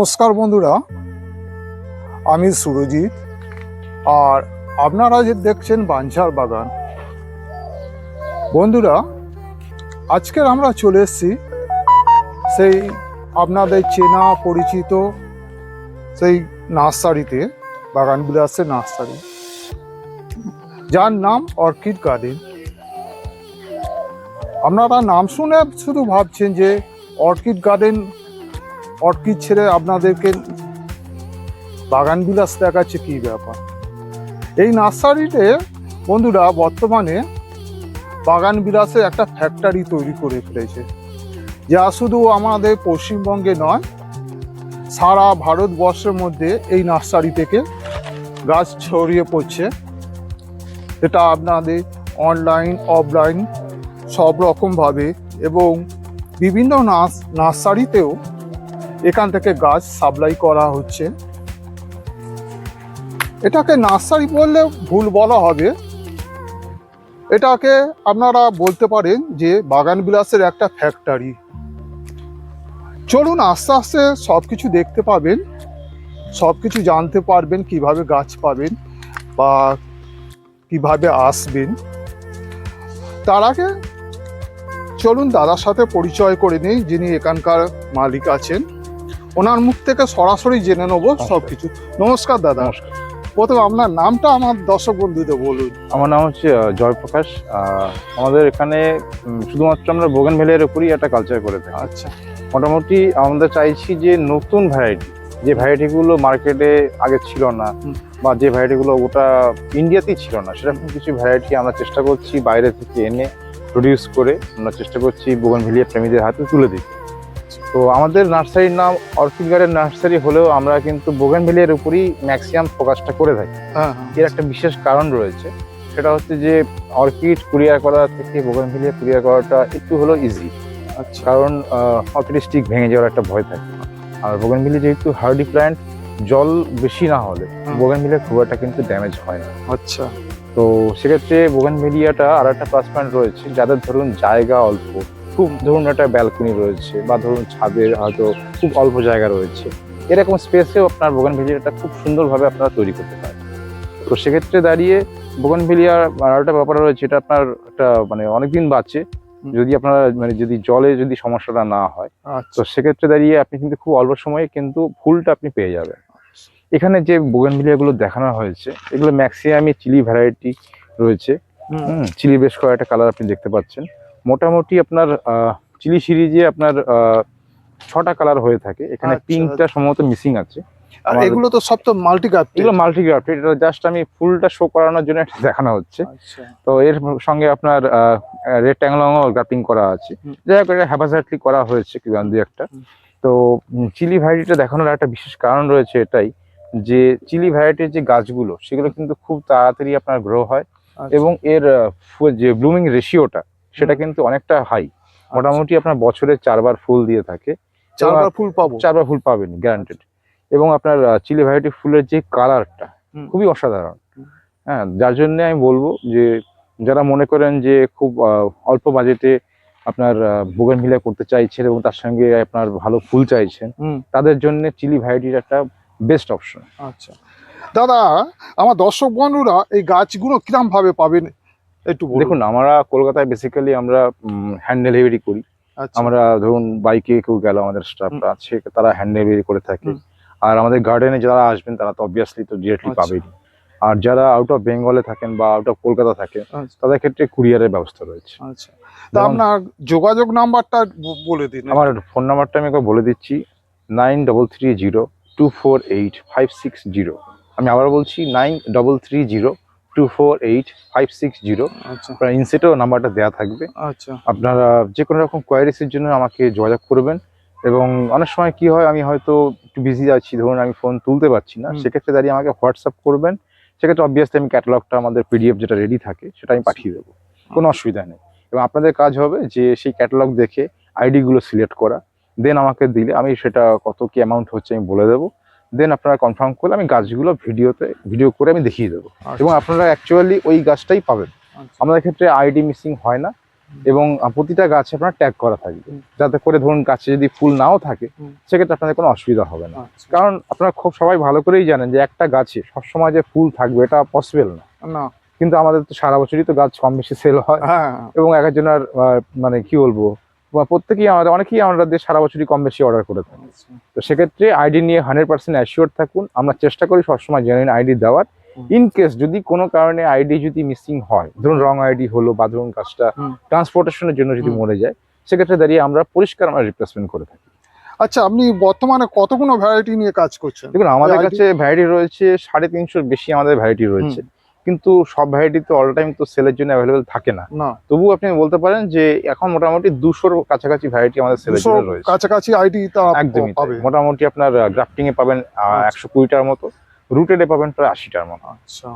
নমস্কার বন্ধুরা, আমি সুরজিৎ। আর আপনারা যে দেখছেন বাঞ্ছার বাগান। বন্ধুরা, আজকের আমরা চলে এসেছি সেই আপনাদের চেনা পরিচিত সেই নার্সারিতে বাগান বিলাসের নার্সারি। যার নাম অর্কিড গার্ডেন। আপনারা নাম শুনে শুধু ভাবছেন যে অর্কিড গার্ডেন অর্কিড ছেড়ে আপনাদেরকে বাগান বিলাস দেখাচ্ছে কি ব্যাপার? এই নার্সারিতে বন্ধুরা বর্তমানে বাগান বিলাসের একটা ফ্যাক্টরি তৈরি করে ফেলেছে। যা শুধু আমাদের পশ্চিমবঙ্গে নয়, সারা ভারতবর্ষের মধ্যে এই নার্সারি থেকে গাছ ছড়িয়ে পড়ছে। এটা আপনাদের অনলাইন অফলাইন সব রকমভাবে এবং বিভিন্ন নার্স নার্সারিতেও এখান থেকে গাছ সাপ্লাই করা হচ্ছে। এটাকে নার্সারি বললে ভুল বলা হবে। এটাকে আপনারা বলতে পারেন যে বাগান বিলাসের একটা ফ্যাক্টরি চলুন আস্তে আস্তে সব কিছু দেখতে পাবেন। সব কিছু জানতে পারবেন কীভাবে গাছ পাবেন বা কীভাবে আসবেন। তার আগে চলুন দাদার সাথে পরিচয় করে নিই যিনি এখানকার মালিক আছেন। ওনার মুখ থেকে সরাসরি জেনে নেব সব কিছু নমস্কার দাদা। নমস্কার। প্রথমে আপনার নামটা আমার দর্শক বন্ধুদের বলুন। আমার নাম হচ্ছে জয়প্রকাশ। আমাদের এখানে শুধুমাত্র আমরা বোগেন ভেলের উপরই একটা কালচার করে থাকি। আচ্ছা। মোটামুটি আমরা চাইছি যে নতুন ভ্যারাইটি যে ভ্যারাইটিগুলো মার্কেটে আগে ছিল না বা যে ভ্যারাইটিগুলো ওটা ইন্ডিয়াতেই ছিল না সেরকম কিছু ভ্যারাইটি আমরা চেষ্টা করছি বাইরে থেকে এনে প্রডিউস করে আমরা চেষ্টা করছি বোগেন ভেলিয়া প্রেমীদের হাতে তুলে দিই তো আমাদের নার্সারির নাম অর্কিড গার্ডেন নার্সারি হলেও আমরা কিন্তু বোগেন ভেলিয়ার উপরই ম্যাক্সিমাম ফোকাসটা করে থাকি। হ্যাঁ হ্যাঁ। এর একটা বিশেষ কারণ রয়েছে। সেটা হচ্ছে যে অর্কিড কুরিয়ার করা থেকে বোগানভিলিয়া কুরিয়ার করাটা একটু হলো ইজি আচ্ছা। কারণ অর্কিড স্টিক ভেঙে যাওয়ার একটা ভয় থাকে। আর বোগানভিলি যেহেতু হার্ডি প্ল্যান্ট জল বেশি না হলে। বোগানভিলিয়া খুব একটা কিন্তু ড্যামেজ হয় না। আচ্ছা। তো সেক্ষেত্রে বোগানভিলিয়াটা আর একটা প্লাস পয়েন্ট রয়েছে। যাদের ধরুন জায়গা অল্প খুব ধরুন একটা ব্যালকনি রয়েছে বা ধরুন ছাদের হয়তো খুব অল্প জায়গা রয়েছে। এরকম স্পেসেও আপনার বোগানভিলিয়াটা খুব সুন্দরভাবে আপনারা তৈরি করতে পারেন। তো সেক্ষেত্রে দাঁড়িয়ে বোগানভিলিয়ার আর একটা ব্যাপার রয়েছে এটা আপনার একটা মানে অনেকদিন বাঁচে। যদি আপনারা মানে যদি জলে যদি সমস্যাটা না হয় আচ্ছা। তো সেক্ষেত্রে দাঁড়িয়ে আপনি কিন্তু খুব অল্প সময়ে কিন্তু ফুলটা আপনি পেয়ে যাবেন। এখানে যে বোগেনভিলিয়াগুলো দেখানো হয়েছে এগুলো ম্যাক্সিমামই চিলি ভ্যারাইটি রয়েছে। চিলি বেশ কয়েকটা কালার আপনি দেখতে পাচ্ছেন। মোটামুটি আপনার চিলি সিরিজে আপনার ছটা কালার হয়ে থাকে। এখানে আচ্ছা। পিঙ্কটা সম্ভবত মিসিং আছে। আর এগুলো তো সব তো মাল্টি কাপ এগুলো মাল্টিগ্রাফটেড এটা জাস্ট আমি ফুলটা শো করানোর জন্য একটা দেখানো হচ্ছে। আচ্ছা। তো এর সঙ্গে আপনার রেড ট্যাংলংও গ্রাফটিং করা আছে। যাই হোক এটা হ্যাপাজার্টলি করা হয়েছে কি দু একটা। তো চিলি ভ্যারাইটিটা দেখানোর একটা বিশেষ কারণ রয়েছে এটাই যে চিলি ভ্যারাইটির যে গাছগুলো সেগুলো কিন্তু খুব তাড়াতাড়ি আপনার গ্রো হয়। আচ্ছা, এবং এর যে ব্লুমিং রেশিওটা সেটা কিন্তু অনেকটা হাই মোটামুটি আপনার বছরে চারবার ফুল দিয়ে থাকে। চারবার ফুল পাবো? চারবার ফুল পাবেন গ্যারান্টেড এবং আপনার চিলি ভ্যারাইটি ফুলের যে কালারটা খুবই অসাধারণ। হ্যাঁ যার জন্য আমি বলব যে যারা মনে করেন যে খুব অল্প বাজেটে আপনার বোগান ভিলা করতে চাইছেন এবং তার সঙ্গে আপনার ভালো ফুল চাইছেন তাদের জন্য চিলি ভ্যারাইটির একটা বেস্ট অপশন আচ্ছা। দাদা আমার দর্শক বন্ধুরা এই গাছগুলো কিরম ভাবে পাবেন? একটু দেখুন আমরা কলকাতায় বেসিক্যালি আমরা হ্যান্ড ডেলিভারি করি। আচ্ছা। আমরা ধরুন বাইকে কেউ গেল আমাদের স্টাফরা আছে তারা হ্যান্ড ডেলিভারি করে থাকে। আর আমাদের গার্ডেনে যারা আসবেন তারা তো অবভিয়াসলি তো ডিরেক্টলি আচ্ছা। পাবেনই আর যারা আউট অফ বেঙ্গলে থাকেন বা আউট অফ কলকাতা থাকেন আচ্ছা। তাদের ক্ষেত্রে কুরিয়ারের ব্যবস্থা রয়েছে। আচ্ছা। তা আপনার যোগাযোগ নাম্বারটা বলে দিন আমার ফোন নাম্বারটা আমি একবার বলে দিচ্ছি। Nine double three zero two four eight five six zero আমি আবার বলছি nine double three zero two four eight five six zero আচ্ছা। আপনার ইনসেটেও নাম্বারটা দেওয়া থাকবে। আচ্ছা। আপনারা যে কোনো রকম কোয়ারিসের জন্য আমাকে যোগাযোগ করবেন এবং অনেক সময় কি হয় আমি হয়তো একটু বিজি আছি ধরুন আমি ফোন তুলতে পারছি না সেক্ষেত্রে দাঁড়িয়ে আমাকে হোয়াটসঅ্যাপ করবেন। সেক্ষেত্রে অবভিয়াসলি আমি ক্যাটালগটা আমাদের পিডিএফ যেটা রেডি থাকে সেটা আমি পাঠিয়ে দেবো। কোনো অসুবিধা নেই। এবং আপনাদের কাজ হবে যে সেই ক্যাটালগ দেখে আইডিগুলো সিলেক্ট করা। দেন আমাকে দিলে আমি সেটা কত কি অ্যামাউন্ট হচ্ছে আমি বলে দেবো। দেন আপনারা কনফার্ম করলে আমি গাছগুলো ভিডিওতে ভিডিও করে আমি দেখিয়ে দেবো। এবং আপনারা অ্যাকচুয়ালি ওই গাছটাই পাবেন। আচ্ছা। আমাদের ক্ষেত্রে আইডি মিসিং হয় না। এবং প্রতিটা গাছে আপনার ট্যাগ করা থাকবে। যাতে করে ধরুন গাছে যদি ফুল নাও থাকে সেক্ষেত্রে আপনাদের কোনো অসুবিধা হবে না। আচ্ছা। কারণ আপনারা খুব সবাই ভালো করেই জানেন যে একটা গাছে সবসময় যে ফুল থাকবে এটা পসিবল না। কিন্তু আমাদের তো সারা বছরই তো গাছ কম বেশি সেল হয়। হ্যাঁ। এবং এক একজনের মানে কি বলব প্রত্যেকেই আমাদের অনেকেই আমাদের সারা বছরই কম বেশি অর্ডার করে থাকি। তো সেক্ষেত্রে আইডি নিয়ে হান্ড্রেড পার্সেন্ট অ্যাসিওর থাকুন। আমরা চেষ্টা করি সবসময় জেনুইন আইডি দেওয়ার। ইন কেস যদি কোনো কারণে আইডি যদি মিসিং হয় ধরুন রং আইডি হলো বা ধরুন হুম। ট্রান্সপোর্টেশনের জন্য যদি। মরে যায় সেক্ষেত্রে দাঁড়িয়ে আমরা পরিষ্কার আমরা রিপ্লেসমেন্ট করে থাকি। আচ্ছা আপনি বর্তমানে কতগুলো ভ্যারাইটি নিয়ে কাজ করছেন? দেখুন আমাদের কাছে ভ্যারাইটি রয়েছে সাড়ে তিনশোর বেশি আমাদের ভ্যারাইটি রয়েছে। কিন্তু সব ভ্যারাইটি তো অল টাইম তো সেলের জন্য অ্যাভেলেবেল থাকে না। তবু আপনি বলতে পারেন যে এখন মোটামুটি দুশোর কাছাকাছি ভ্যারাইটি আমাদের সেলের জন্য রয়েছে। কাছাকাছি আইডি তা একদমই মোটামুটি আপনার গ্রাফটিং এ পাবেন আচ্ছা। একশো কুড়িটার মতো। রুটেডে পাবেন প্রায় আশিটার মতো। আচ্ছা।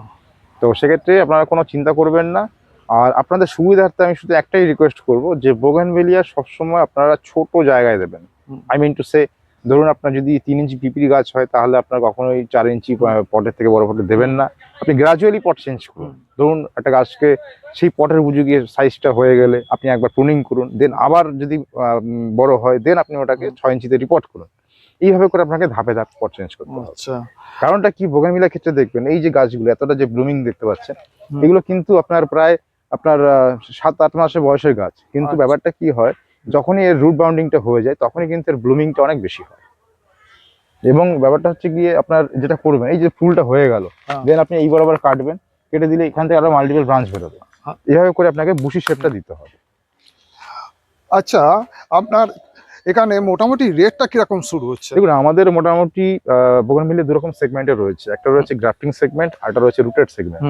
তো সেক্ষেত্রে আপনারা কোনো চিন্তা করবেন না। আর আপনাদের সুবিধার্থে আমি শুধু একটাই রিকোয়েস্ট করব যে বোগানভেলিয়া সবসময় আপনারা ছোট জায়গায় দেবেন। আই মিন টু সে ধরুন আপনার যদি তিন ইঞ্চি পিপির গাছ হয় তাহলে আপনার কখনোই চার ইঞ্চি পটের থেকে বড় পটে দেবেন না। আপনি গ্রাজুয়ালি পট চেঞ্জ করুন। ধরুন একটা গাছকে সেই পটের উপযোগী সাইজটা হয়ে গেলে আপনি একবার প্রুনিং করুন দেন আবার যদি বড় হয় দেন আপনি ওটাকে। ছয় ইঞ্চিতে রিপোর্ট করুন। এইভাবে করে আপনাকে ধাপে ধাপে পট চেঞ্জ করতে হবে। আচ্ছা। কারণটা কি? বোগামিলার ক্ষেত্রে দেখবেন এই যে গাছগুলো এতটা যে ব্লুমিং দেখতে পাচ্ছেন এগুলো কিন্তু আপনার প্রায় আপনার সাত আট মাসের বয়সের গাছ। কিন্তু আচ্ছা। ব্যাপারটা কি হয় যখনই এর রুট বাউন্ডিংটা হয়ে যায় তখনই কিন্তু এর ব্লুমিংটা অনেক বেশি হয়। এবং ব্যাপারটা হচ্ছে গিয়ে আপনার যেটা করবেন এই যে ফুলটা হয়ে গেল হ্যাঁ। দেন আপনি এই বরাবর কাটবেন কেটে দিলে এখান থেকে আরও মাল্টিপল ব্রাঞ্চ বেরোবে। এভাবে করে আপনাকে বুশি শেপটা দিতে হবে। আচ্ছা আপনার এখানে মোটামুটি রেটটা কীরকম শুরু হচ্ছে? দেখুন আমাদের মোটামুটি বোগান মিলে দু রকম সেগমেন্টে রয়েছে। একটা রয়েছে গ্রাফটিং সেগমেন্ট আর একটা রয়েছে রুটেড সেগমেন্ট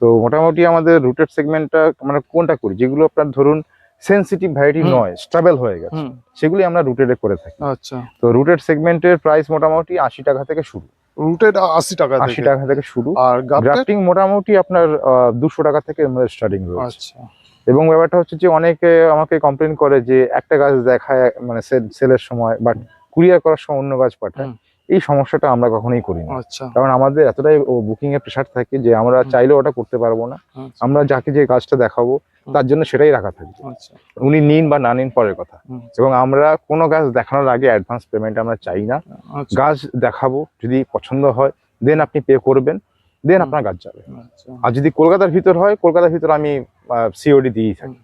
তো মোটামুটি আমাদের রুটেড সেগমেন্টটা আমরা কোনটা করি? যেগুলো আপনার ধরুন সেন্সিটিভ ভ্যারাইটি নয় স্টেবল হয়ে গেছে। সেগুলি আমরা রুটেডে করে থাকি। আচ্ছা। তো রুটেড সেগমেন্টের প্রাইস মোটামুটি আশি টাকা থেকে শুরু। রুটেড আশি টাকা আশি টাকা থেকে শুরু। আর গ্রাফটিং মোটামুটি আপনার দুশো টাকা থেকে আমাদের স্টার্টিং রয়েছে। আচ্ছা। এবং ব্যাপারটা হচ্ছে যে অনেকে আমাকে কমপ্লেন করে যে একটা গাছ দেখায় মানে সেলের সময় বাট কুরিয়ার করার সময় অন্য গাছ পাঠায়। এই সমস্যাটা আমরা কখনোই করি না আচ্ছা। কারণ আমাদের এতটাই বুকিং এর প্রেশার থাকে যে আমরা চাইলেও ওটা করতে পারব না। আচ্ছা, আমরা যাকে যে কাজটা দেখাবো তার জন্য সেটাই রাখা থাকবে। আচ্ছা। উনি নিন বা না নিন পরের কথা। এবং আমরা কোনো গাছ দেখানোর আগে অ্যাডভান্স পেমেন্ট আমরা চাই না। গাছ দেখাবো যদি পছন্দ হয় দেন আপনি পে করবেন দেন আপনার গাছ যাবে। আর যদি কলকাতার ভিতর হয় কলকাতার ভিতর আমি সিওডি দিয়েই থাকি।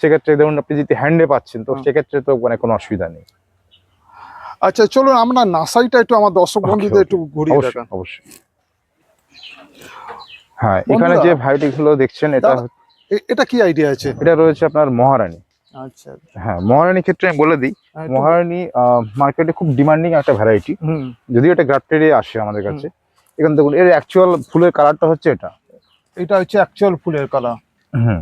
সেক্ষেত্রে ধরুন আপনি যদি হ্যান্ডে পাচ্ছেন তো সেক্ষেত্রে তো মানে কোনো অসুবিধা নেই। আচ্ছা চলুন আমরা নার্সারিটা একটু আমার দর্শক বন্ধুদের একটু ঘুরিয়ে দেখান। অবশ্যই। হ্যাঁ এখানে যে ভ্যারাইটি গুলো দেখছেন এটা এটা কি আইডিয়া আছে? এটা রয়েছে আপনার মহারানী। আচ্ছা। হ্যাঁ ক্ষেত্রে আমি বলে দিই হ্যাঁ, মহারানী মার্কেটে খুব ডিমান্ডিং একটা ভ্যারাইটি যদিও এটা গ্রাফটেডে আসে আমাদের কাছে। এখানে দেখুন এর অ্যাকচুয়াল ফুলের কালারটা হচ্ছে এটা। এটা হচ্ছে অ্যাকচুয়াল ফুলের কালার হুম।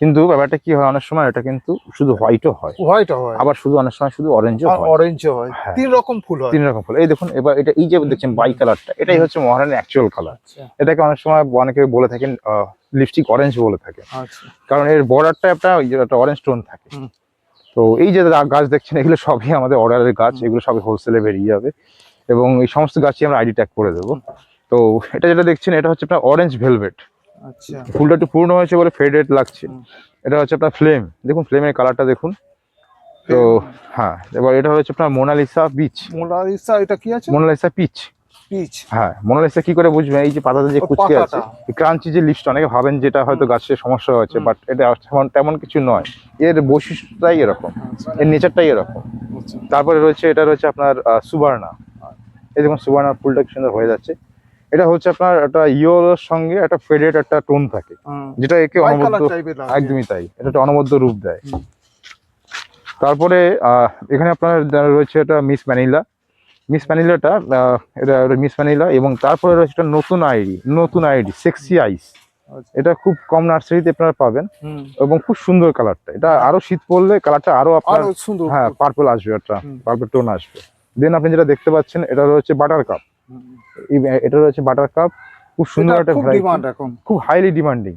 কিন্তু ব্যাপারটা কি হয় অনেক সময় এটা কিন্তু শুধু হোয়াইটও হয়। হোয়াইট হয়। আবার শুধু অনেক সময় শুধু অরেঞ্জও হয়। অরেঞ্জ হয়। হ্যাঁ। তিন রকম ফুল হয়। তিন রকম ফুল। এই দেখুন এবার এটা এই যে দেখছেন বাই কালারটা এটাই হচ্ছে মহারানীর অ্যাকচুয়াল কালার এটাকে অনেক সময় অনেকে বলে থাকেন লিপস্টিক অরেঞ্জ বলে থাকে আচ্ছা। কারণ এর বর্ডারটা একটা ওই যে একটা অরেঞ্জ টোন থাকে। তো এই যে গাছ দেখছেন এগুলো সবই আমাদের অর্ডারের গাছ এগুলো সবই হোলসেলে বেরিয়ে যাবে। এবং এই সমস্ত গাছই আমরা আইডি ট্যাগ করে দেবো। তো এটা যেটা দেখছেন এটা হচ্ছে আপনার অরেঞ্জ ভেলভেট আচ্ছা। ফুলটা একটু পূর্ণ হয়েছে বলে ফেডেড লাগছে। এটা হচ্ছে আপনার ফ্লেম দেখুন ফ্লেমের কালারটা দেখুন। তো হ্যাঁ এবার এটা হচ্ছে আপনার মোনালিসা পিচ মোনালিসা এটা কি আছে? মোনালিসা পিচ পিচ হ্যাঁ মোনালিসা কি করে এই যে পাতাতে যে কুচকে আছে ক্রাঞ্চি যে লিপসটা অনেকে ভাবেন যেটা হয়তো গাছের সমস্যা হয়েছে বাট এটা তেমন কিছু নয়। এর বৈশিষ্ট্যটাই এরকম। আচ্ছা, এর নেচারটাই এরকম। আচ্ছা। তারপরে রয়েছে এটা রয়েছে আপনার সুবর্ণা এই দেখুন সুবর্ণার ফুলটা কি সুন্দর হয়ে যাচ্ছে। এটা হচ্ছে আপনার একটা ইয়েলোর সঙ্গে একটা ফেডেড একটা টোন থাকে। যেটা একে অনবদ্য। একদমই তাই। এটা একটা অনবদ্য রূপ দেয়। তারপরে এখানে আপনার রয়েছে এটা মিস ম্যানিলা মিস ম্যানিলাটা এটা মিস ম্যানিলা এবং তারপরে রয়েছে একটা নতুন আইডি নতুন আইডি সেক্সি আইস। আচ্ছা। এটা খুব কম নার্সারিতে আপনারা পাবেন এবং খুব সুন্দর কালারটা। এটা আরও শীত পড়লে কালারটা আরও আপনার হ্যাঁ পার্পল আসবে একটা। পার্পল টোন আসবে। দেন আপনি যেটা দেখতে পাচ্ছেন এটা রয়েছে বাটার কাপ। এটা রয়েছে বাটার কাপ খুব সুন্দর এটা একটা খুব ডিমান্ড এখন। খুব হাইলি ডিমান্ডিং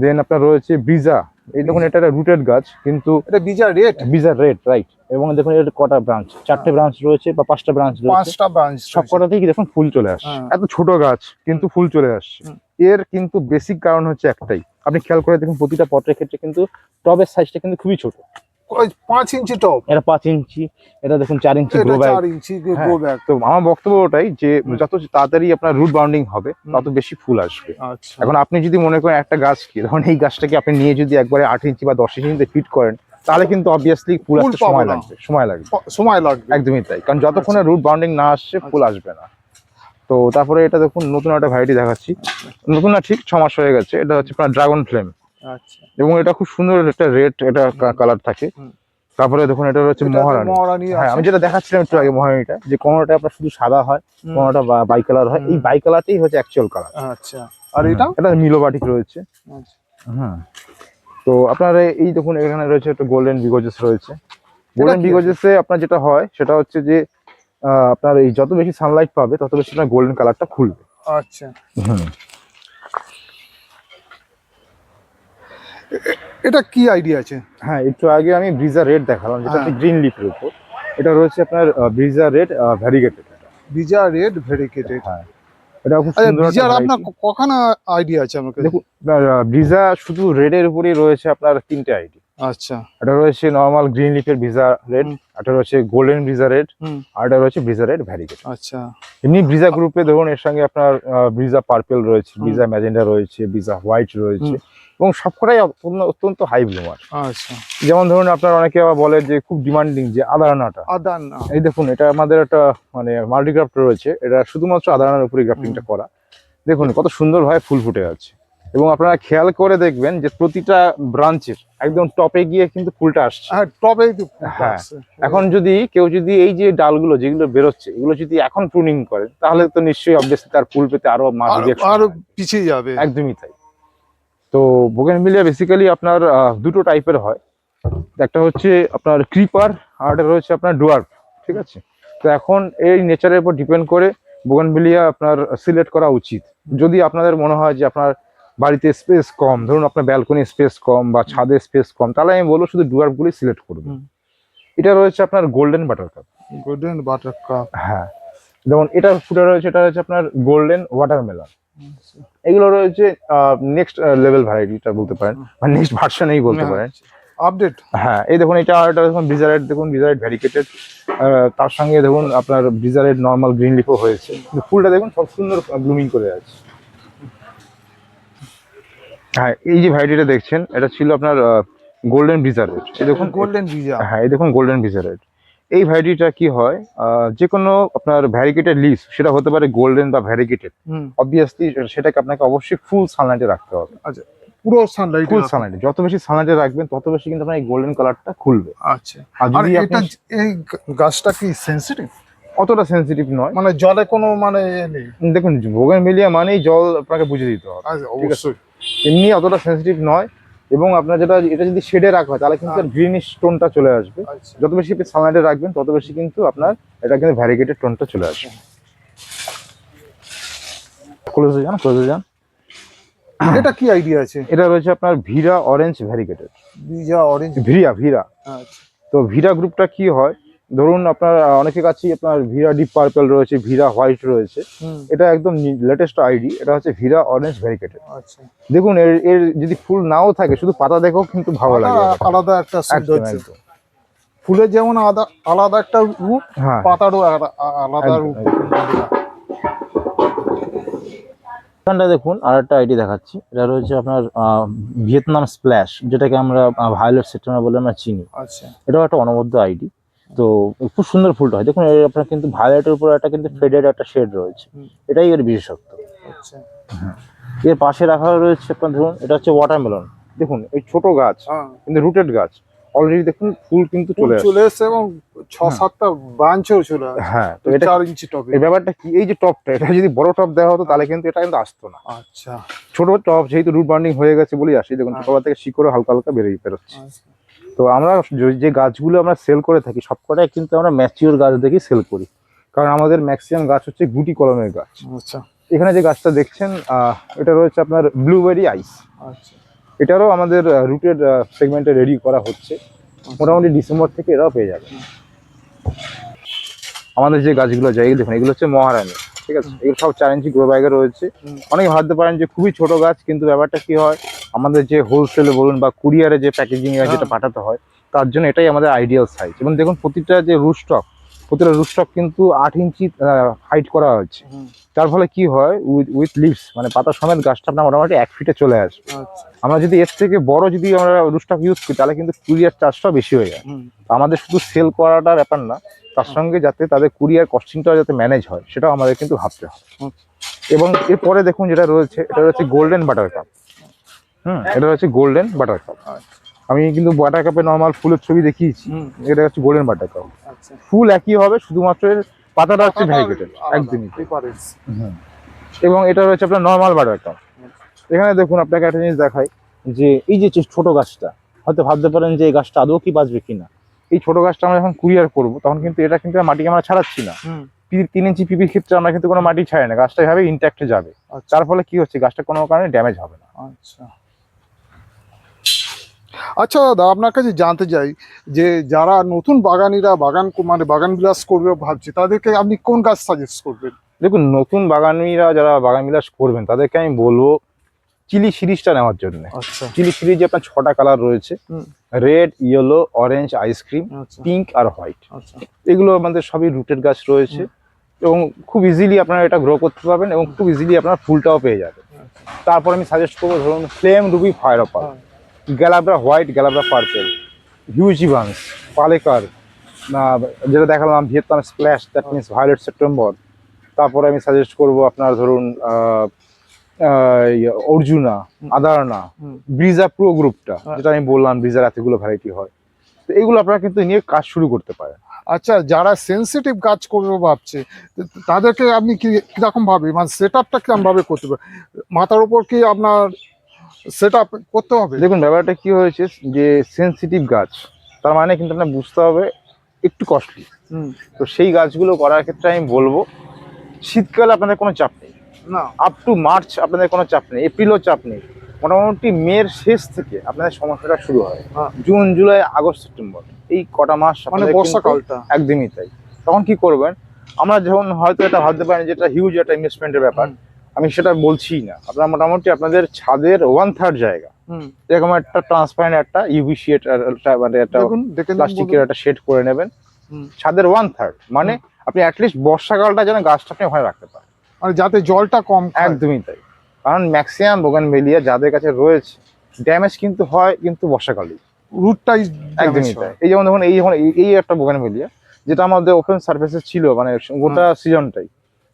দেন আপনার রয়েছে ব্রিজা এই দেখুন এটা একটা রুটেড গাছ কিন্তু এটা Brizza red Brizza red right এবং দেখুন এর কটা ব্রাঞ্চ চারটে ব্রাঞ্চ রয়েছে বা পাঁচটা ব্রাঞ্চ রয়েছে। পাঁচটা ব্রাঞ্চ সব কটাতেই কি দেখুন ফুল চলে আসছে। হ্যাঁ। এত ছোট গাছ কিন্তু ফুল চলে আসছে। এর কিন্তু বেসিক কারণ হচ্ছে একটাই। আপনি খেয়াল করে দেখুন প্রতিটা পটের ক্ষেত্রে কিন্তু টবের সাইজটা কিন্তু খুবই ছোট। পাঁচ ইঞ্চি টপ। এটা পাঁচ ইঞ্চি এটা দেখুন চার ইঞ্চি গ্রো ব্যাগ চার ইঞ্চি হ্যাঁ। গো ব্যাগ তো আমার বক্তব্য ওটাই যে যত তাড়াতাড়ি আপনার রুট বাউন্ডিং হবে। তত বেশি ফুল আসবে। আচ্ছা। এখন আপনি যদি মনে করেন একটা গাছ কি ধরুন এই গাছটাকে আপনি নিয়ে যদি একবারে আট ইঞ্চি বা দশ ইঞ্চিতে ফিট করেন তাহলে কিন্তু অবভিয়াসলি ফুল আসতে সময় লাগবে সময় লাগবে। সময় লাগবে। একদমই তাই কারণ যতক্ষণে আচ্ছা। রুট বাউন্ডিং না আসছে ফুল আসবে না। তো তারপরে এটা দেখুন নতুন একটা ভ্যারাইটি দেখাচ্ছি। নতুন না ঠিক ছ মাস হয়ে গেছে এটা হচ্ছে আপনার ড্রাগন ফ্লেম আচ্ছা। এবং এটা খুব সুন্দর একটা রেড এটা কালার থাকে। তারপরে দেখুন এটা হচ্ছে মহারানী। মহারানী হ্যাঁ আমি যেটা দেখাচ্ছিলাম একটু আগে মহারানীটা যে কোনোটা আপনার শুধু সাদা হয়। কোনোটা বাই কালার হয় এই। বাই কালারটাই হচ্ছে অ্যাকচুয়াল কালার আচ্ছা। আর এটা? এটা মিলোবাটিক রয়েছে। আচ্ছা। হুম। তো আপনার এই দেখুন এখানে রয়েছে একটা গোল্ডেন বিগোজেস রয়েছে। গোল্ডেন বিগোজেসে আপনার যেটা হয় সেটা হচ্ছে যে আহ, আপনার এই যত বেশি সানলাইট পাবে তত বেশি আপনার গোল্ডেন কালারটা খুলবে। আচ্ছা। হুম। এটা কি আইডিয়া আছে? হ্যাঁ একটু আগে আমি ব্রিজা রেড দেখালাম যেটা হ্যাঁ। গ্রিন লিফের উপর। এটা রয়েছে আপনার Brizza red variegated Brizza red variegated হ্যাঁ। এটা খুব আচ্ছা সুন্দর আপনার কখানা আইডিয়া আছে আমাকে? দেখুন ব্রিজা শুধু রেডের উপরেই রয়েছে আপনার তিনটে আইডি আচ্ছা। এটা রয়েছে নর্মাল গ্রিন লিফের ভিজা রেড এটা রয়েছে গোল্ডেন ভিজা রেড আর এটা রয়েছে ভিজা রেড ভ্যারিগেট আচ্ছা। এমনি ব্রিজা গ্রুপে ধরুন এর সঙ্গে আপনার ব্রিজা পার্পেল রয়েছে। ব্রিজা ম্যাজেন্ডা রয়েছে ব্রিজা হোয়াইট রয়েছে। এবং সবকটাই অত্যন্ত- অত্যন্ত হাই ব্লুমার আচ্ছা। যেমন ধরুন আপনার অনেকে আবার বলে যে খুব ডিমান্ডিং যে আদারানাটা আদান। না এই দেখুন এটা আমাদের একটা মানে মাল্টিগ্রাফট রয়েছে। এটা শুধুমাত্র আদারানার উপরে গ্রাফটিংটা করা। দেখুন কত সুন্দরভাবে ফুল ফুটে আছে এবং আপনারা খেয়াল করে দেখবেন যে প্রতিটা ব্রাঞ্চের একদম টপে গিয়ে কিন্তু ফুলটা আসছে। হ্যাঁ তো হ্যাঁ, এখন যদি কেউ যদি এই যে ডালগুলো যেগুলো বেরোচ্ছে এগুলো যদি এখন প্রুনিং করে তাহলে তো নিশ্চয়ই অবভিয়াসলি তার ফুল পেতে আরও আরো-। পিছিয়ে যাবে। একদমই তাই। তো বোগেনভিলিয়া বেসিক্যালি আপনার দুটো টাইপের হয়। একটা হচ্ছে আপনার ক্রিপার আর একটা রয়েছে আপনার ডুয়ার্ফ ঠিক আছে? তো এখন এই নেচারের উপর ডিপেন্ড করে বোগেনভিলিয়া আপনার সিলেক্ট করা উচিত। যদি আপনাদের মনে হয় যে আপনার বাড়িতে স্পেস কম ধরুন আপনার ব্যালকনি স্পেস কম বা ছাদে স্পেস কম তাহলে আমি বলব শুধু ডুয়ার্ফগুলি সিলেক্ট করবেন। এটা রয়েছে আপনার golden butter cup golden butter cup হ্যাঁ। যেমন এটা ফুটে রয়েছে এটা হচ্ছে আপনার গোল্ডেন ওয়াটারমেলন এগুলো রয়েছে নেক্সট লেভেল ভ্যারাইটিটা বলতে পারেন বা নেক্সট ভার্সনেই বলতে পারেন। আপডেট হ্যাঁ এই দেখুন এটা এটা দেখুন ব্রিজারেড দেখুন ব্রিজারেড ভ্যারিকেটেড তার সঙ্গে দেখুন আপনার ব্রিজারেড নর্মাল গ্রিন লিফও হয়েছে। ফুলটা দেখুন সব সুন্দর ব্লুমিং করে আছে। হ্যাঁ এই যে ভ্যারাইটিটা দেখছেন এটা ছিল আপনার গোল্ডেন ব্রিজারেড এই দেখুন গোল্ডেন বিজা হ্যাঁ এই দেখুন গোল্ডেন ব্রিজারেড এই ভ্যারাইটিটা কি হয়? যে কোনো আপনার ভ্যারিকেটেড লিস সেটা হতে পারে গোল্ডেন বা ভ্যারিকেটেড অবভিয়াসলি সেটাকে আপনাকে অবশ্যই ফুল সানলাইটে রাখতে হবে। আচ্ছা পুরো সানলাইট ফুল সানলাইটে যত বেশি সানলাইটে রাখবেন তত বেশি কিন্তু আপনার এই গোল্ডেন কালারটা খুলবে। আচ্ছা আর এটা এই গাছটা কি সেনসিটিভ অতটা সেনসিটিভ নয়। মানে জলে কোনো মানে দেখুন বোগান মিলিয়া মানেই জল আপনাকে বুঝে দিতে হবে। আচ্ছা, অবশ্যই। এমনি অতটা সেনসিটিভ নয়। এবং আপনার যেটা এটা যদি শেডে রাখা হয় তাহলে কিন্তু গ্রিনিশ টোনটা চলে আসবে। আচ্ছা। যত বেশি আপনি সানলাইটে রাখবেন তত বেশি কিন্তু আপনার এটা কিন্তু ভ্যারিগেটেড টোনটা চলে আসবে। ক্লোজে যান ক্লোজে যান। এটা কি আইডিয়া আছে? এটা রয়েছে আপনার Vira orange variegated Vira orange Vira Vira তো ভিরা গ্রুপটা কি হয়? ধরুন আপনার অনেকের কাছেই আপনার ভিরা ডিপ পার্পল রয়েছে ভিরা হোয়াইট রয়েছে। এটা একদম লেটেস্ট আইডি এটা হচ্ছে ভিরা অরেঞ্জ ভ্যারিকেটেড আচ্ছা। দেখুন এর এর যদি ফুল নাও থাকে শুধু পাতা দেখেও কিন্তু ভালো লাগে। আলাদা- একটা ফুলের যেমন আলাদা আলাদা একটা রূপ হ্যাঁ। পাতারও আলাদা রূপ। এখানটা দেখুন আর একটা আইডি দেখাচ্ছি। এটা রয়েছে আপনার ভিয়েতনাম স্প্ল্যাশ যেটাকে আমরা ভায়োলেট সেপ্টেম্বর বলে আমরা চিনি। আচ্ছা। এটাও একটা অনবদ্য আইডি তো খুব সুন্দর ফুলটা হয়। দেখুন আপনার কিন্তু ভায়োলেটের উপর একটা কিন্তু ফেডেড একটা শেড রয়েছে। এটাই এর বিশেষত্ব। আচ্ছা। এর পাশে রাখা রয়েছে আপনার ধরুন এটা হচ্ছে ওয়াটারমেলন দেখুন এই ছোট গাছ হ্যাঁ। কিন্তু রুটেড গাছ। অলরেডি দেখুন ফুল কিন্তু চলে চলে এসছে এবং ছ হ্যাঁ। সাতটা ব্রাঞ্চও চলে হ্যাঁ তো এটা চার ইঞ্চি টবে এই ব্যাপারটা কি? এই যে টপটা এটা যদি বড় টপ দেওয়া হতো তাহলে কিন্তু এটা কিন্তু আসতো না। আচ্ছা। ছোট টপ যেহেতু রুট বার্নিং হয়ে গেছে বলেই আসি দেখুন হ্যাঁ। ছোটবেলা থেকে শিকড়ে হালকা হালকা বেরিয়ে বেরোচ্ছে। আচ্ছা। তো আমরা যে- গাছগুলো আমরা সেল করে থাকি সবকটাই কিন্তু আমরা ম্যাচিওর গাছ দেখেই সেল করি। কারণ আমাদের ম্যাক্সিমাম গাছ হচ্ছে গুটি কলমের গাছ। আচ্ছা। এখানে যে গাছটা দেখছেন এটা রয়েছে আপনার ব্লুবেরি আইস আচ্ছা। এটারও আমাদের রুটের সেগমেন্টে রেডি করা হচ্ছে। মোটামুটি ডিসেম্বর থেকে এরাও পেয়ে যাবে। আমাদের যে গাছগুলো যায় দেখুন এগুলো হচ্ছে মহারানী ঠিক আছে? এগুলো সব চার ইঞ্চি গ্রো ব্যাগে রয়েছে। অনেকে ভাবতে পারেন যে খুবই ছোট গাছ কিন্তু ব্যাপারটা কি হয়? আমাদের যে হোলসেলে বলুন বা কুরিয়ারে যে প্যাকেজিং যেটা হ্যাঁ। পাঠাতে হয় তার জন্য এটাই আমাদের আইডিয়াল সাইজ এবং দেখুন প্রতিটা যে রুস্টক প্রতিটা রুস্টক কিন্তু আট ইঞ্চি হাইট করা হয়েছে। তার ফলে কি হয় উইথ উইথ লিভস মানে পাতা সমেত গাছটা আপনার মোটামুটি এক ফিটে চলে আসে আচ্ছা। আমরা যদি এর থেকে বড় যদি আমরা রুস্টক ইউজ করি তাহলে কিন্তু কুরিয়ার চার্জটাও বেশি হয়ে যায়। আমাদের শুধু সেল করাটা ব্যাপার না তার সঙ্গে যাতে তাদের কুরিয়ার কস্টিংটাও যাতে ম্যানেজ হয় সেটাও আমাদের কিন্তু ভাবতে হবে। আচ্ছা। এবং এরপরে দেখুন যেটা রয়েছে এটা হচ্ছে গোল্ডেন বাটার কাপ হুম। এটা হচ্ছে গোল্ডেন বাটার কাপ। আমি কিন্তু বাটার কাপে নর্মাল ফুলের ছবি দেখিয়েছি। এটা হচ্ছে গোল্ডেন বাটার কাপ ফুল একই হবে শুধুমাত্র এর পাতাটা হচ্ছে ভ্যারিগেটেড একদমই। এবং এটা রয়েছে আপনার নর্মাল বাটার কাপ এখানে দেখুন আপনাকে একটা জিনিস দেখাই যে এই যে ছোট গাছটা হয়তো ভাবতে পারেন যে এই গাছটা আদৌ কি বাঁচবে কিনা। এই ছোট গাছটা আমরা যখন কুরিয়ার করব তখন কিন্তু এটা কিন্তু মাটিকে আমরা ছাড়াচ্ছি না। তিন ইঞ্চি পিপির ক্ষেত্রে আমরা কিন্তু কোনো মাটি ছাড়ি না গাছটা এভাবে ইন্ট্যাক্টে যাবে। আচ্ছা। তার ফলে কি হচ্ছে গাছটা কোনো কারণে ড্যামেজ হবে না। আচ্ছা। আচ্ছা দাদা আপনার কাছে জানতে চাই যে যারা নতুন বাগানিরা বাগান মানে বাগান বিলাস করবে ভাবছে তাদেরকে আপনি কোন গাছ সাজেস্ট করবেন? দেখুন নতুন বাগানিরা যারা বাগান বিলাস করবেন তাদেরকে আমি বলব চিলি সিরিজটা নেওয়ার জন্য। আচ্ছা। চিলি সিরিজে আপনার ছটা কালার রয়েছে। Red yellow orange ice cream আচ্ছা। পিঙ্ক আর হোয়াইট আচ্ছা। এগুলো আমাদের সবই রুটেড গাছ রয়েছে এবং খুব ইজিলি আপনারা এটা গ্রো করতে পারবেন এবং খুব ইজিলি আপনারা ফুলটাও পেয়ে যাবেন। তারপর আমি সাজেস্ট করব ধরুন ফ্লেম রুবি ফায়ার অপার হ্যাঁ। গ্যালাব্রা হোয়াইট গ্যালাব্রা পার্পেল। হিউজিভান্স পালেকার। যেটা দেখালাম Vietnam splash that means violet September তারপরে আমি সাজেস্ট করব আপনার ধরুন ইয়ে, অর্জুনা আদারনা ব্রিজা প্রো গ্রুপটা। যেটা আমি বললাম ব্রিজার এতগুলো ভ্যারাইটি হয়। তো এগুলো আপনারা কিন্তু নিয়ে কাজ শুরু করতে পারেন। আচ্ছা যারা সেনসিটিভ কাজ করবে ভাবছে তাদেরকে আপনি কি কীরকম ভাবে মানে সেট আপটা কীরকম ভাবে করতে হবে মাথার উপর কি আপনার সেট করতে হবে। দেখুন ব্যাপারটা কি হয়েছে যে সেনসিটিভ গাছ তার মানে কিন্তু আপনার বুঝতে হবে একটু কস্টলি হুম, তো সেই গাছগুলো করার ক্ষেত্রে আমি বলব শীতকালে আপনাদের কোনো চাপ নেই। না। আপ টু মার্চ আপনাদের কোনো চাপ নেই এপ্রিলও চাপ নেই। মোটামুটি মের শেষ থেকে আপনাদের সমস্যাটা শুরু হয়। জুন জুলাই আগস্ট সেপ্টেম্বর এই কটা মাস মানে বর্ষাকালটা। একদমই তাই। তখন কি করবেন আমরা যখন হয়তো এটা ভাবতে পারেন যে এটা হিউজ একটা ইনভেস্টমেন্টের ব্যাপার। আমি সেটা বলছি না। আপনার মোটামুটি আপনাদের ছাদের ওয়ান থার্ড জায়গা। হুম। এরকম একটা ট্রান্সপারেন্ট একটা শেড মানে একটা প্লাস্টিকের একটা শেড করে নেবেন। হুম। ছাদের ওয়ান থার্ড মানে আপনি অ্যাটলিস্ট বর্ষাকালটা যেন গাছটা আপনি ওখানে রাখতে পারেন। মানে যাতে জলটা কম একদমই তাই। কারণ ম্যাক্সিমাম বোগানভেলিয়া যাদের কাছে রয়েছে ড্যামেজ কিন্তু হয় কিন্তু বর্ষাকালেই। রুটটাই একদমই তাই। এই যেমন দেখুন এই যেমন এই- একটা বোগানভেলিয়া যেটা আমাদের ওপেন সার্ফেসে ছিল মানে গোটা সিজনটাই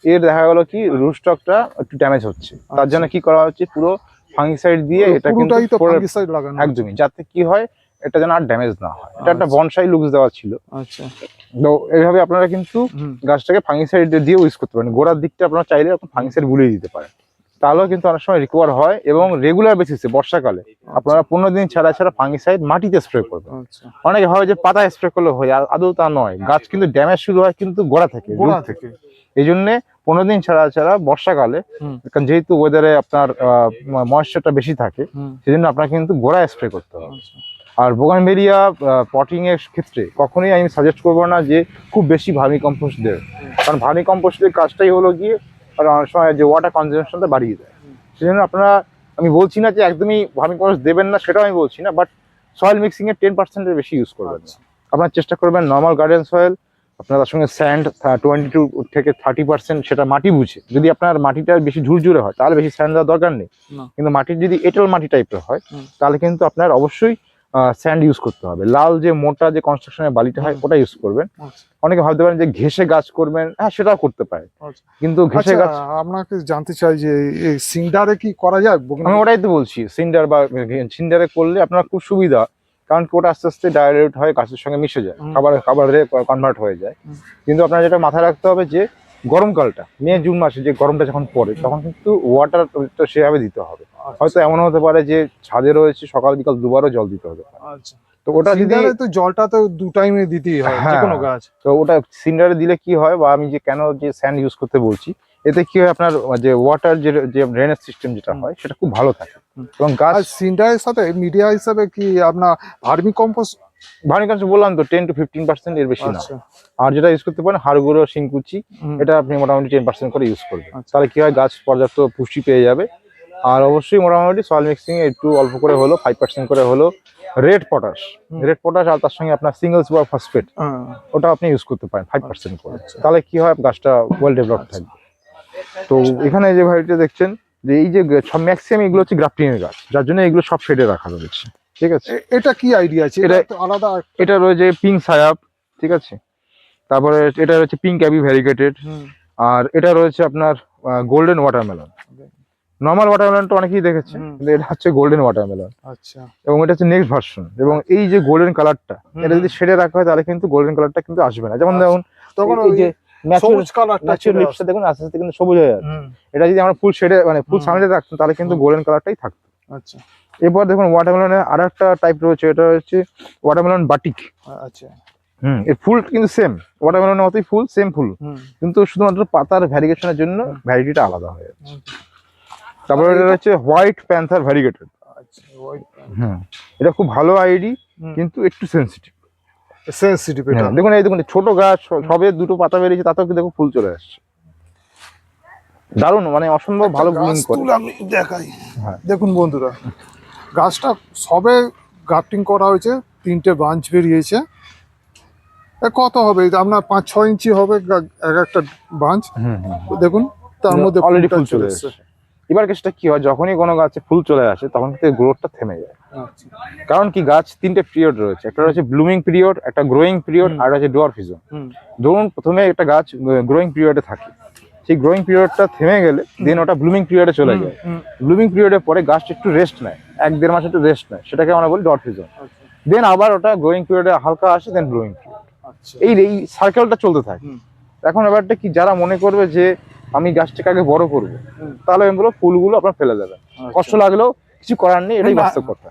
এর দেখা গেল কি রুস্টকটা একটু ড্যামেজ হচ্ছে। তার আচ্ছা। জন্য কি করা হচ্ছে পুরো ফাঙ্গিসাইড দিয়ে এটা কিন্তু একদমই যাতে কি হয় এটা যেন আর ড্যামেজ না হয়। এটা একটা আচ্ছা। বনসাই লুকস দেওয়া ছিল। আচ্ছা। তো এইভাবে আপনারা কিন্তু গাছটাকে ফাঙ্গিসাইড দিয়ে ইউজ করতে পারেন। গোড়ার দিকটা আপনারা চাইলে এরকম ফাঙ্গিসাইড বুলিয়ে দিতে পারেন। তাহলেও কিন্তু অনেক সময় রিকভার হয় এবং রেগুলার বেসিসে বর্ষাকালে আপনারা পনেরো দিন ছাড়া ছাড়া ফাঙ্গিসাইড মাটিতে স্প্রে করবেন। আচ্ছা। অনেকে হয় যে পাতা স্প্রে করলে হয় আর আদৌ তা নয়। গাছ কিন্তু ড্যামেজ শুরু হয় কিন্তু গোড়া থেকে গোড়া থেকে। এই জন্য পনেরো দিন ছাড়া ছাড়া বর্ষাকালে কারণ যেহেতু ওয়েদারে আপনার ময়েশ্চারটা বেশি থাকে সেজন্য আপনার কিন্তু গোড়া স্প্রে করতে হবে। আচ্ছা। আর বোগানভেলিয়া পটিং এর ক্ষেত্রে কখনোই আমি সাজেস্ট করব না যে খুব বেশি ভার্মি কম্পোস্ট দেবে কারণ ভার্মি কম্পোস্টের কাজটাই হলো গিয়ে আর অনেক সময় যে ওয়াটার কনজামশনটা বাড়িয়ে দেয়। সেজন্য আপনারা আমি বলছি না যে একদমই ভার্মি কম্পোস্ট দেবেন না সেটাও আমি বলছি না বাট সয়েল মিক্সিং এর টেন পার্সেন্টের বেশি ইউজ করবেন না। আচ্ছা। আপনার চেষ্টা করবেন নর্মাল গার্ডেন সয়েল আপনার তার সঙ্গে স্যান্ড টোয়েন্টি টু থেকে থার্টি পার্সেন্ট সেটা মাটি বুঝে। যদি আপনার মাটিটা বেশি ঝুরঝুরে হয় তাহলে বেশি স্যান্ড দেওয়ার দরকার নেই। কিন্তু মাটির যদি এঁটেল মাটি টাইপের হয় তাহলে কিন্তু আপনার অবশ্যই স্যান্ড ইউজ করতে হবে। লাল যে মোটা যে কনস্ট্রাকশনের বালিটা হয় ওটা ইউজ করবেন। আচ্ছা। অনেকে ভাবতে পারেন যে ঘেসে গাছ করবেন হ্যাঁ সেটাও করতে পারে আচ্ছা। কিন্তু ঘেসে আচ্ছা গাছ আপনাকে জানতে চাই যে সিন্ডারে কি করা যায়? আমি ওটাই তো বলছি সিন্ডার বা সিন্ডারে করলে আপনার খুব সুবিধা। কারণ ওটা আস্তে আস্তে ডাইরেক্ট হয়ে গাছের সঙ্গে মিশে যায়। খাবার খাবারে কনভার্ট হয়ে যায়। কিন্তু আপনার যেটা মাথায় রাখতে হবে যে গরমকালটা মে জুন মাসে যে গরমটা যখন পড়ে তখন কিন্তু ওয়াটার তো সেভাবে দিতে হবে। হয়তো এমন হতে পারে যে ছাদে রয়েছে সকাল বিকাল দুবারও জল দিতে হবে আচ্ছা। তো ওটা যদি তো জলটা তো দু টাইমে দিতেই হয় যে হ্যাঁ। কোনো গাছ। তো ওটা সিন্ডারে দিলে কি হয় বা আমি যে কেন যে স্যান্ড ইউজ করতে বলছি এতে কি হয় আপনার যে ওয়াটার যে যে ড্রেনেজ সিস্টেম যেটা হয় সেটা খুব ভালো থাকে। এবং গাছ আর সিন্ডারের সাথে মিডিয়া হিসাবে কি আপনার ভার্মি কম্পোস্ট? ভার্মিকাস বললাম তো টেন টু ফিফটিন পার্সেন্ট এর বেশি না। আচ্ছা। আর যেটা ইউজ করতে পারেন হাড়গুঁড়ো শিংকুচি এটা আপনি মোটামুটি টেন পার্সেন্ট করে ইউজ করবেন। আচ্ছা। তাহলে কি হয় গাছ পর্যাপ্ত পুষ্টি পেয়ে যাবে। আর অবশ্যই মোটামুটি সয়েল মিক্সিং একটু অল্প করে হলো ফাইভ পার্সেন্ট করে হলো রেড পটাশ রেড পটাশ আর তার সঙ্গে আপনার সিঙ্গেল সুপার ফসফেট ওটা আপনি ইউজ করতে পারেন ফাইভ পার্সেন্ট করে। আচ্ছা। তাহলে কি হয় গাছটা ওয়েল ডেভেলপ থাকবে। তো এখানে যে ভাইটা দেখছেন যে এই যে সব ম্যাক্সিমাম এগুলো হচ্ছে গ্রাফটিং এর গাছ যার জন্য এগুলো সব শেডে রাখা রয়েছে ঠিক আছে? এটা কি আইডিয়া আছে? এটা আলাদা এটা রয়েছে পিঙ্ক সায়াপ ঠিক আছে? তারপরে এটা রয়েছে পিঙ্ক অ্যাবি ভ্যারিগেটেড আর এটা রয়েছে আপনার গোল্ডেন ওয়াটারমেলন নর্মাল ওয়াটারমেলনটা অনেকেই দেখেছে এটা হচ্ছে গোল্ডেন ওয়াটারমেলন আচ্ছা। এবং এটা হচ্ছে নেক্সট ভার্সন এবং এই যে গোল্ডেন কালারটা। এটা যদি শেডে রাখা হয় তাহলে কিন্তু গোল্ডেন কালারটা কিন্তু আসবে না। যেমন আচ্ছা। দেখুন তখন ওই যে সবুজ কালারটা ন্যাচুরাল লিপসটা দেখুন আস্তে আস্তে কিন্তু সবুজ হয়ে যাচ্ছে। এটা যদি আমরা ফুল শেডে মানে ফুল হুম। সামনে রাখতাম তাহলে কিন্তু গোল্ডেন কালারটাই থাকতো। আচ্ছা। এরপর দেখুন ওয়াটারমেলনের আর একটা টাইপ রয়েছে এটা হচ্ছে ওয়াটারমেলন বাটিক আচ্ছা। হুম এর ফুল কিন্তু সেম ওয়াটারমেলনের মতোই ফুল সেম ফুল কিন্তু শুধুমাত্র পাতার ভ্যারিগেশনের জন্য হুম। ভ্যারাইটিটা আলাদা হয়ে যাচ্ছে। হুম। তারপরে এটা? হচ্ছে হোয়াইট প্যান্থার ভ্যারিগেটেড আচ্ছা হুম এটা খুব ভালো আইডি কিন্তু একটু সেন্সিটিভ সেন্সিটিভ এটা। দেখুন এই দেখুন ছোট গাছ সবে দুটো পাতা বেরিয়েছে তাতেও কিন্তু দেখো ফুল চলে আসছে। দারুণ মানে অসম্ভব ভালো গাছ করে। আমি দেখাই। হ্যাঁ। দেখুন বন্ধুরা গাছটা সবে গ্রাফটিং করা হয়েছে তিনটে ব্রাঞ্চ বেরিয়েছে। কত হবে? আপনার পাঁচ ছ ইঞ্চি হবে এক একটা ব্রাঞ্চ দেখুন তার মধ্যে অলরেডি ফুল চলে এসছে। এবার কেসটা কি হয় যখনই কোনো গাছে ফুল চলে আসে তখন কিন্তু গ্রোথটা থেমে যায়। আচ্ছা। কারণ কি গাছ তিনটে পিরিয়ড রয়েছে একটা রয়েছে ব্লুমিং পিরিয়ড একটা গ্রোয়িং পিরিয়ড আর হচ্ছে ডোয়ারফিজম ধরুন প্রথমে একটা গাছ গ্রোয়িং পিরিয়ডে থাকে। সেই গ্রোয়িং পিরিয়ডটা থেমে গেলে দেন ওটা ব্লুমিং পিরিয়ডে চলে যায়। ব্লুমিং পিরিয়ডের পরে গাছটা একটু রেস্ট নেয় এক দেড় মাস একটু রেস্ট নেয় সেটাকে আমরা বলি ডটফিজম আচ্ছা, দেন আবার ওটা গ্রোয়িং পিরিয়ডে হালকা আসে দেন ব্লুমিং পিরিয়ড আচ্ছা। এই এই সার্কেলটা চলতে থাকে। এখন ব্যাপারটা কি যারা মনে করবে যে আমি গাছটাকে আগে বড় করব। তাহলে এগুলো ফুলগুলো আপনার ফেলে দেবেন। আচ্ছা। কষ্ট লাগলেও কিছু করার নেই এটাই। বাস্তব কথা।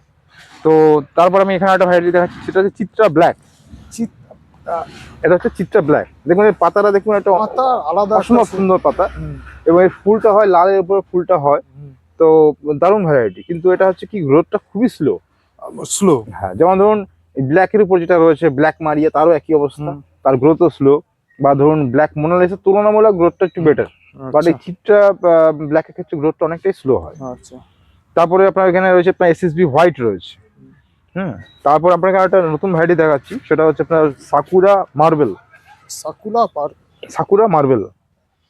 তো তারপর আমি এখানে একটা ভ্যারাইটি দেখাচ্ছি সেটা হচ্ছে চিত্রা ব্ল্যাক এটা হচ্ছে চিত্রা ব্ল্যাক দেখুন এই পাতাটা দেখুন একটা পাতা আলাদা অসম্ভব সুন্দর পাতা। এবং এই ফুলটা হয় লালের উপর ফুলটা হয়। তো দারুণ ভ্যারাইটি কিন্তু এটা হচ্ছে কি গ্রোথটা খুবই স্লো স্লো হ্যাঁ যেমন ধরুন ব্ল্যাকের উপর যেটা রয়েছে ব্ল্যাক মারিয়া তারও একই অবস্থা। তার গ্রোথও স্লো বা ধরুন ব্ল্যাক মোনালিসের তুলনামূলক গ্রোথটা একটু বেটার বাট এই চিত্রা ব্ল্যাকের ক্ষেত্রে গ্রোথটা অনেকটাই স্লো হয়। আচ্ছা। তারপরে আপনার এখানে রয়েছে আপনার এসএসবি হোয়াইট রয়েছে। হুম। তারপর আপনাকে একটা নতুন ভ্যারাইটি দেখাচ্ছি সেটা হচ্ছে আপনার সাকুরা মার্বেল সাকুলা পার সাকুরা মার্বেল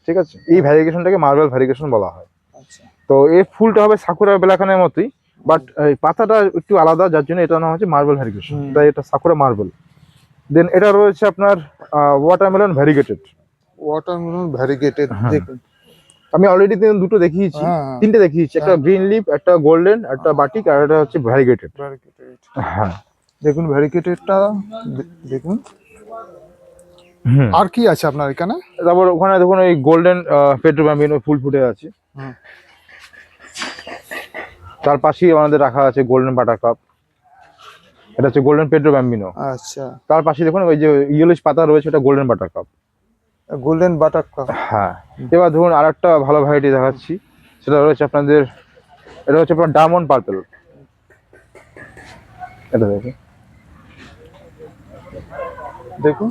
ঠিক আছে? এই ভ্যারিগেশনটাকে মার্বেল ভ্যারিগেশন বলা হয়। আচ্ছা। তো এই ফুলটা হবে সাকুরা বেলাখানের মতোই বাট পাতাটা একটু আলাদা যার জন্য এটা নাম হচ্ছে মার্বেল ভ্যারিগেশন তাই এটা সাকুরা মার্বেল দেন এটা রয়েছে আপনার ওয়াটারমেলন ভ্যারিগেটেড ওয়াটারমেলন ভ্যারিগেটেড হ্যাঁ। দেখুন। আমি অলরেডি দুটো দেখিয়েছি। হ্যাঁ। হ্যাঁ, তিনটে দেখিয়েছি। একটা গ্রিন লিপ একটা গোল্ডেন একটা বাটিক আর একটা হচ্ছে ভ্যারিগেটেড হ্যাঁ। দেখুন ভ্যারিগেটেডটা দেখুন। হুম। আর কি আছে আপনার এখানে? তারপর ওখানে দেখুন ওই গোল্ডেন পেট্রোব্যাম্বিন ওই ফুল ফুটে আছে। তার পাশেই আমাদের রাখা আছে গোল্ডেন বাটার কাপ এটা হচ্ছে গোল্ডেন পেট্রোব্যাম্বিনো আচ্ছা। তার পাশে দেখুন ওই যে ইয়েলিশ পাতা রয়েছে ওটা golden butter cup golden butter cup হ্যাঁ এবার ধরুন আর একটা ভালো ভ্যারাইটি দেখাচ্ছি। সেটা রয়েছে আপনাদের এটা হচ্ছে আপনার ডায়মন্ড পার্পেল এটা দেখুন। দেখুন।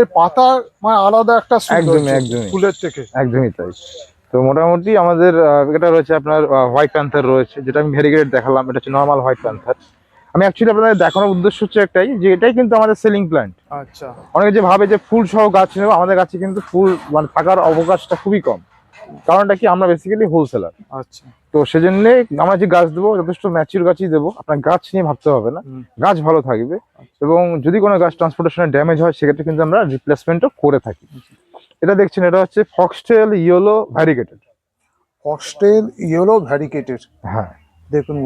এর পাতা মানে আলাদা একটা একদমই, একদমই। ফুলের থেকে। একদমই তাই। তো মোটামুটি আমাদের এটা রয়েছে আপনার হোয়াইট প্যান্থার রয়েছে যেটা আমি ভেরিগেট দেখালাম। এটা হচ্ছে নর্মাল হোয়াইট প্যান্থার আমি অ্যাকচুয়ালি আপনাদের দেখানোর উদ্দেশ্য হচ্ছে একটাই যে এটাই কিন্তু আমাদের সেলিং প্ল্যান্ট আচ্ছা। অনেকে যে ভাবে যে ফুল সহ গাছ নেব আমাদের কাছে কিন্তু ফুল মানে থাকার অবকাশটা খুবই কম। কারণটা কি? আমরা বেসিক্যালি হোলসেলার আচ্ছা। তো সেজন্য আমরা যে গাছ দেবো যথেষ্ট ম্যাচিউর গাছই দেবো। আপনার গাছ নিয়ে ভাবতে হবে না। গাছ ভালো থাকবে। এবং যদি কোনো গাছ ট্রান্সপোর্টেশনে ড্যামেজ হয় সেক্ষেত্রে কিন্তু আমরা রিপ্লেসমেন্টও করে থাকি। এটা দেখছেন এটা হচ্ছে foxtail yellow variegated foxtail yellow variegated হ্যাঁ। দেখুন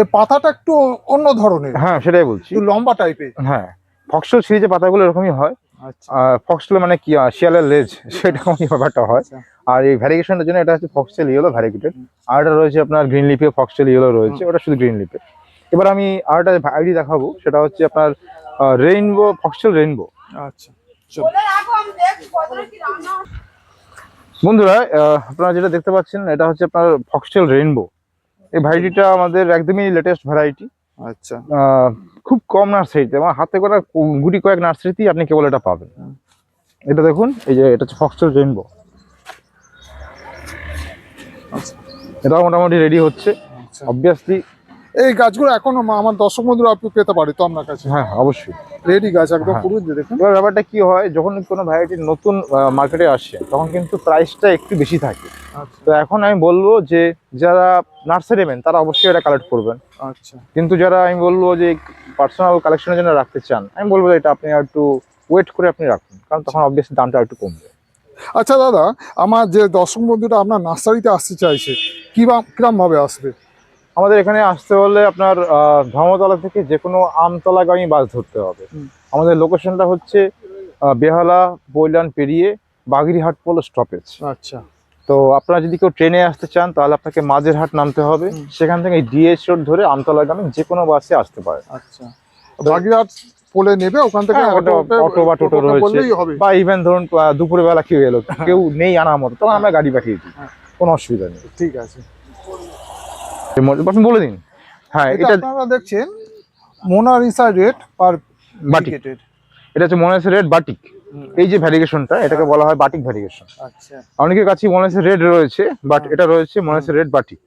এর পাতাটা একটু অন্য ধরনের। হ্যাঁ সেটাই বলছি। একটু লম্বা টাইপের হ্যাঁ ফক্সটেল সিরিজের পাতাগুলো এরকমই হয়। আচ্ছা। ফক্সটেল মানে কি? শিয়ালের লেজ সেরকমই ব্যাপারটা হয়। আচ্ছা। আর এই ভ্যারিগেশনের জন্য এটা হচ্ছে ফক্সটেল ইয়েলো ভ্যারিগেটেড আর এটা রয়েছে আপনার গ্রিন লিপে ফক্সটেল ইয়েলো রয়েছে ওটা শুধু গ্রিন লিপে এবার আমি আর একটা আইডি দেখাবো সেটা হচ্ছে আপনার রেইনবো ফক্সটেল রেইনবো আচ্ছা বন্ধুরা আপনারা যেটা দেখতে পাচ্ছেন এটা হচ্ছে আপনার ফক্সটেল রেইনবো এই ভ্যারাইটিটা আমাদের একদমই লেটেস্ট ভ্যারাইটি আচ্ছা। খুব কম নার্সারিতে আমার হাতে করা গুটি কয়েক নার্সারিতেই আপনি কেবল এটা পাবেন। এটা দেখুন এই যে এটা হচ্ছে ফক্সটেল রেইনবো আচ্ছা। এটাও মোটামুটি রেডি হচ্ছে। আচ্ছা। অবভিয়াসলি এই গাছগুলো এখনও আমার দর্শক বন্ধুরা আপনি পেতে পারে তো আপনার কাছে? হ্যাঁ অবশ্যই। রেডি গাছ একদম হ্যাঁ। পুরো দেখুন। এবার ব্যাপারটা কি হয় যখন কোনো ভ্যারাইটি নতুন মার্কেটে আসে তখন কিন্তু প্রাইসটা একটু বেশি থাকে। আচ্ছা। তো এখন আমি বলব যে যারা নার্সারি ম্যান তারা অবশ্যই এটা কালেক্ট করবেন। আচ্ছা। কিন্তু যারা আমি বলব যে পার্সোনাল কালেকশনের জন্য রাখতে চান আমি বলব যে এটা আপনি একটু ওয়েট করে আপনি রাখুন কারণ তখন অবভিয়াসলি দামটা একটু কমবে। আচ্ছা দাদা আমার যে দর্শক বন্ধুটা আপনার নার্সারিতে আসতে চাইছে কিবা কিরম ভাবে আসবে? আমাদের এখানে আসতে হলে আপনার ধর্মতলা থেকে যে কোনো আমতলাগামী বাস ধরতে হবে। আমাদের লোকেশনটা হচ্ছে বেহালা বৈলান পেরিয়ে বাগিরহাট পোলো স্টপেজ আচ্ছা। তো আপনারা যদি কেউ ট্রেনে আসতে চান তাহলে আপনাকে মাঝেরহাট নামতে হবে। সেখান থেকে ডিএস রোড ধরে আমতলাগামী যে কোনো বাসে আসতে পারে আচ্ছা। বাগিরহাট পোলে নেবে ওখান থেকে হ্যাঁ, অটো বা টোটো রয়েছে। বা ইভেন ধরুন দুপুরবেলা কেউ এলো কেউ নেই আনার মতো তখন আমরা গাড়ি পাঠিয়ে দিই। হ্যাঁ। কোনো অসুবিধা নেই। ঠিক আছে। বলে দিন। হ্যাঁ এটা আপনারা দেখছেন মোনালিসা রেট পার বাটিক। এটা হচ্ছে মনে রেড বাটিক। এই যে ভ্যারিগেশনটা এটাকে বলা হয় বাটিক ভ্যারিগেশন। আচ্ছা। অনেকের কাছে মনে রেড রয়েছে বাট এটা রয়েছে মনে রেড বাটিক।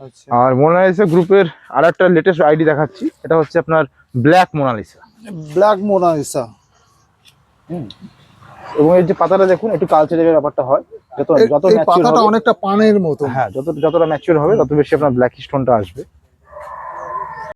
আচ্ছা। আর মোনালিসা গ্রুপের আর একটা লেটেস্ট আইডি দেখাচ্ছি এটা হচ্ছে আপনার ব্ল্যাক মোনালিসা ব্ল্যাক মোনালিসা এবং এর যে পাতাটা দেখুন একটু কালচারের ব্যাপারটা হয়। যত যত পাতাটা অনেকটা পানের মতো হ্যাঁ যত যতটা ম্যাচিউর হবে তত বেশি আপনার ব্ল্যাক স্টোনটা আসবে।